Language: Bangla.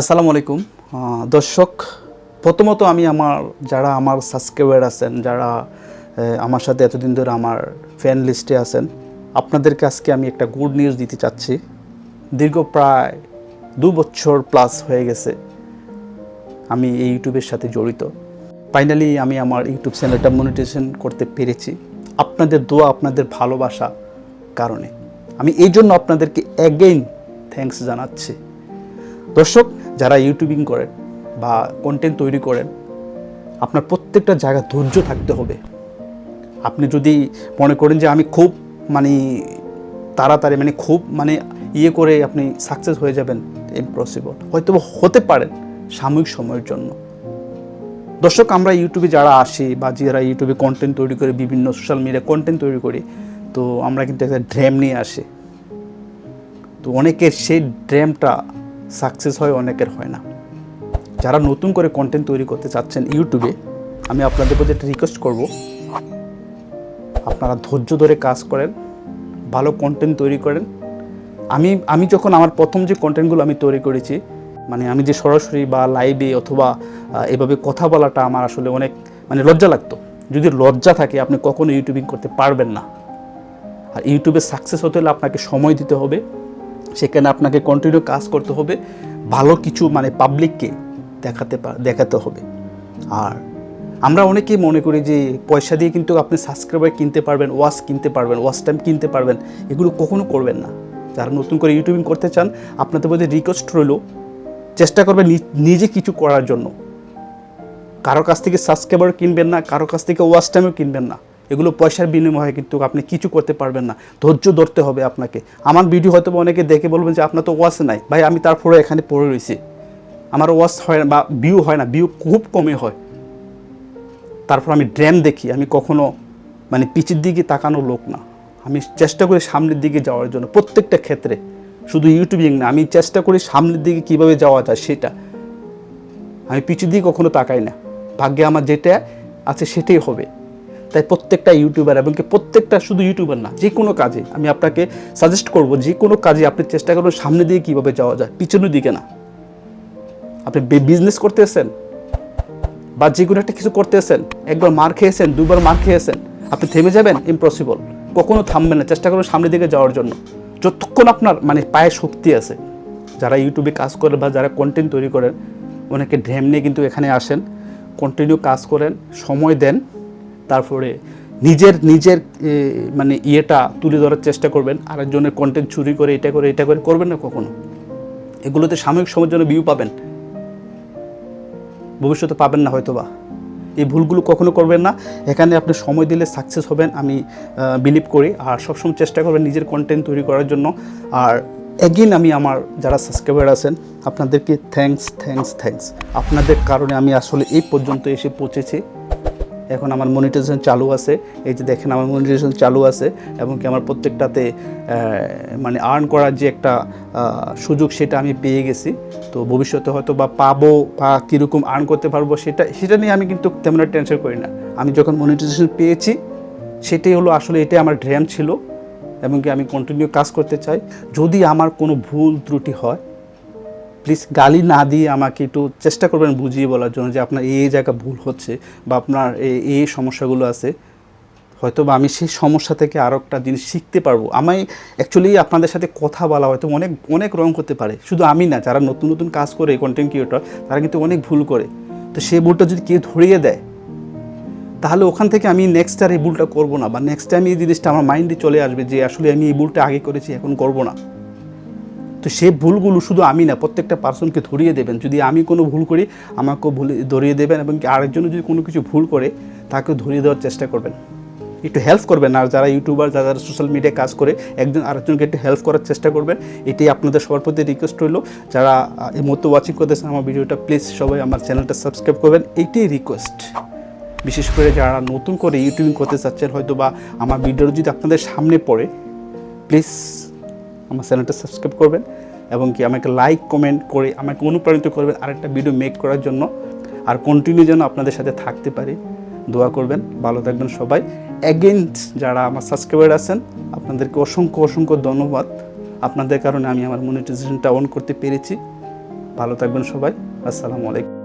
আসসালামু আলাইকুম। দর্শক, প্রথমত আমি আমার যারা আমার সাবস্ক্রাইবার আছেন, যারা আমার সাথে এতদিন ধরে আমার ফ্যান লিস্টে আছেন, আপনাদেরকে আজকে আমি একটা গুড নিউজ দিতে চাচ্ছি। দীর্ঘ প্রায় দু বছর প্লাস হয়ে গেছে আমি এই ইউটিউবের সাথে জড়িত। ফাইনালি আমি আমার ইউটিউব চ্যানেলটা মনিটাইজেশন করতে পেরেছি। আপনাদের দোয়া, আপনাদের ভালোবাসা কারণে। আমি এই জন্য আপনাদেরকে অ্যাগেইন থ্যাঙ্কস জানাচ্ছি। দর্শক, যারা ইউটিউবিং করেন বা কন্টেন্ট তৈরি করেন, আপনার প্রত্যেকটা জায়গা ধৈর্য থাকতে হবে। আপনি যদি মনে করেন যে আমি খুব মানে তাড়াতাড়ি মানে খুব মানে ইয়ে করে আপনি সাকসেস হয়ে যাবেন ইম্পসিবল হয়তো হতে পারেন সাময়িক সময়ের জন্য। দর্শক, আমরা ইউটিউবে যারা আসি বা যারা ইউটিউবে কন্টেন্ট তৈরি করে, বিভিন্ন সোশ্যাল মিডিয়া কন্টেন্ট তৈরি করি, তো আমরা কিন্তু একটা ড্রেম নিয়ে আসি। তো অনেকের সেই ড্রেমটা সাকসেস হয়, অনেকের হয় না। যারা নতুন করে কন্টেন্ট তৈরি করতে চাচ্ছেন ইউটিউবে, আমি আপনাদের প্রতি একটা রিকোয়েস্ট করব। আপনারা ধৈর্য ধরে কাজ করেন, ভালো কন্টেন্ট তৈরি করেন। আমি আমি যখন আমার প্রথম যে কন্টেন্টগুলো আমি তৈরি করেছি মানে আমি যে সরাসরি বা লাইভে অথবা এভাবে কথা বলাটা আমার আসলে অনেক মানে লজ্জা লাগতো। যদি লজ্জা থাকে, আপনি কখনো ইউটিউবিং করতে পারবেন না। আর ইউটিউবে সাকসেস হতে হলে আপনাকে সময় দিতে হবে। সেখানে আপনাকে কন্টিনিউ কাজ করতে হবে। ভালো কিছু মানে পাবলিককে দেখাতে দেখাতে হবে। আর আমরা অনেকেই মনে করি যে পয়সা দিয়ে কিন্তু আপনি সাবস্ক্রাইবার কিনতে পারবেন ওয়াচ কিনতে পারবেন ওয়াচ টাইম কিনতে পারবেন, এগুলো কখনো করবেন না। যারা নতুন করে ইউটিউবিং করতে চান, আপনাদের মধ্যে রিকোয়েস্ট রইল, চেষ্টা করবেন নিজে কিছু করার জন্য। কারও কাছ থেকে সাবস্ক্রাইবার কিনবেন না, কারও কাছ থেকে ওয়াচ টাইমও কিনবেন না। এগুলো পয়সার বিনিময়ে কিন্তু আপনি কিছু করতে পারবেন না। ধৈর্য ধরতে হবে আপনাকে। আমার ভিডিও হয়তো অনেকে দেখে বলবেন যে, আপনার তো ওয়াচ নাই। ভাই, আমি তারপরে এখানে পড়ে রয়েছি আমার ওয়াচ হয় না বা ভিউ হয় না ভিউ খুব কমে হয়। তারপর আমি ড্রেম দেখি, আমি কখনো মানে পিছের দিকে তাকানো লোক না। আমি চেষ্টা করি সামনের দিকে যাওয়ার জন্য প্রত্যেকটা ক্ষেত্রে। শুধু ইউটিউবিং না, আমি চেষ্টা করি সামনের দিকে কীভাবে যাওয়া যায় সেটা। আমি পিছু দিয়ে কখনো তাকাই না। ভাগ্যে আমার যেটা আছে সেটাই হবে। তাই প্রত্যেকটা ইউটিউবার এবং প্রত্যেকটা শুধু ইউটিউবার না, যে কোনো কাজে আমি আপনাকে সাজেস্ট করব যে কোনো কাজে আপনি চেষ্টা করবেন সামনে দিয়ে কীভাবে যাওয়া যায়, পিছনের দিকে না। আপনি বিজনেস করতেছেন বা যে কোনো একটা কিছু করতেছেন, একবার মার খেয়েছেন, দুবার মার খেয়েছেন, আপনি থেমে যাবেন? ইম্পসিবল কখনো থামবেন না। চেষ্টা করবেন সামনের দিকে যাওয়ার জন্য। যতক্ষণ আপনার মানে পায়ে শক্তি আছে, যারা ইউটিউবে কাজ করেন বা যারা কন্টেন্ট তৈরি করেন, অনেকে ড্রেম নিয়ে কিন্তু এখানে আসেন কন্টিনিউ কাজ করেন, সময় দেন তারপরে নিজের নিজের মানে ইয়েটা তুলে ধরার চেষ্টা করবেন। আরেকজনের কন্টেন্ট চুরি করে, এটা করে এটা করে, করবেন না কখনো। এগুলোতে সাময়িক সময়ের জন্য ভিউ পাবেন। ভবিষ্যতে পাবেন না হয়তো বা এই ভুলগুলো কখনো করবেন না। এখানে আপনি সময় দিলে সাকসেস হবেন, আমি বিলিভ করি। আর সবসময় চেষ্টা করবেন নিজের কন্টেন্ট তৈরি করার জন্য। আর এগেন আমি আমার যারা সাবস্ক্রাইবার আছেন, আপনাদেরকে থ্যাংকস থ্যাঙ্কস থ্যাঙ্কস আপনাদের কারণে আমি আসলে এই পর্যন্ত এসে পৌঁছেছি। এখন আমার মনিটাইজেশন চালু আছে। এই যে দেখেন আমার মনিটাইজেশন চালু আছে এবং কি আমার প্রত্যেকটাতে মানে আর্ন করার যে একটা সুযোগ সেটা আমি পেয়ে গেছি। তো ভবিষ্যতে হয়তো বা পাবো বা কীরকম আর্ন করতে পারব সেটা সেটা নিয়ে আমি কিন্তু তেমন টেনশন করি না। আমি যখন মনিটাইজেশন পেয়েছি, সেটাই হলো আসলে এটাই আমার ড্রেম ছিল এবং কি আমি কন্টিনিউ কাজ করতে চাই। যদি আমার কোনো ভুল ত্রুটি হয় প্লিজ গালি না দিয়ে আমাকে একটু চেষ্টা করবেন বুঝিয়ে বলার জন্য যে আপনার এই জায়গা ভুল হচ্ছে বা আপনার এই সমস্যাগুলো আছে। হয়তো বা আমি সেই সমস্যা থেকে আরও একটা জিনিস শিখতে পারব। আমি অ্যাকচুয়ালি আপনাদের সাথে কথা বলা হয়তো অনেক অনেক রং করতে পারে। শুধু আমি না, যারা নতুন নতুন কাজ করে কন্টেন্ট ক্রিয়েটর তারা কিন্তু অনেক ভুল করে। তো সেই ভুলটা যদি কেউ ধরিয়ে দেয়, তাহলে ওখান থেকে আমি নেক্সট আর এই ভুলটা করব না বা নেক্সট টাইম এই জিনিসটা আমার মাইন্ডে চলে আসবে যে আসলে আমি এই ভুলটা আগে করেছি, এখন করব না। তো সেই ভুলগুলো শুধু আমি না, প্রত্যেকটা পার্সনকে ধরিয়ে দেবেন। যদি আমি কোনো ভুল করি, আমাকেও ভুল ধরিয়ে দেবেন এবং কি আরেকজন যদি কোনো কিছু ভুল করে, তাকেও ধরিয়ে দেওয়ার চেষ্টা করবেন। একটু হেল্প করবেন আর যারা ইউটিউবার যারা যারা সোশ্যাল মিডিয়ায় কাজ করে, একজন আরেকজনকে একটু হেল্প করার চেষ্টা করবেন। এটাই আপনাদের সবার প্রতি রিকোয়েস্ট রইল। যারা এই মতো ওয়াচিং করতেছেন, আমার ভিডিওটা প্লিজ সবাই আমার চ্যানেলটা সাবস্ক্রাইব করবেন। এইটাই রিকোয়েস্ট বিশেষ করে যারা নতুন করে ইউটিউবিং করতে চাচ্ছেন হয়তো বা আমার ভিডিও যদি আপনাদের সামনে পড়ে প্লিজ আমার চ্যানেলটা সাবস্ক্রাইব করবেন। এবং কি আমাকে লাইক কমেন্ট করে আমাকে অনুপ্রাণিত করবেন, আরেকটা ভিডিও মেক করার জন্য। আর কন্টিনিউ যেন আপনাদের সাথে থাকতে পারি। দোয়া করবেন, ভালো থাকবেন সবাই। অ্যাগেন্ট যারা আমার সাবস্ক্রাইবার আছেন, আপনাদেরকে অসংখ্য অসংখ্য ধন্যবাদ। আপনাদের কারণে আমি আমার মনিটাইজেশনটা অন করতে পেরেছি। ভালো থাকবেন সবাই। আসসালামু আলাইকুম।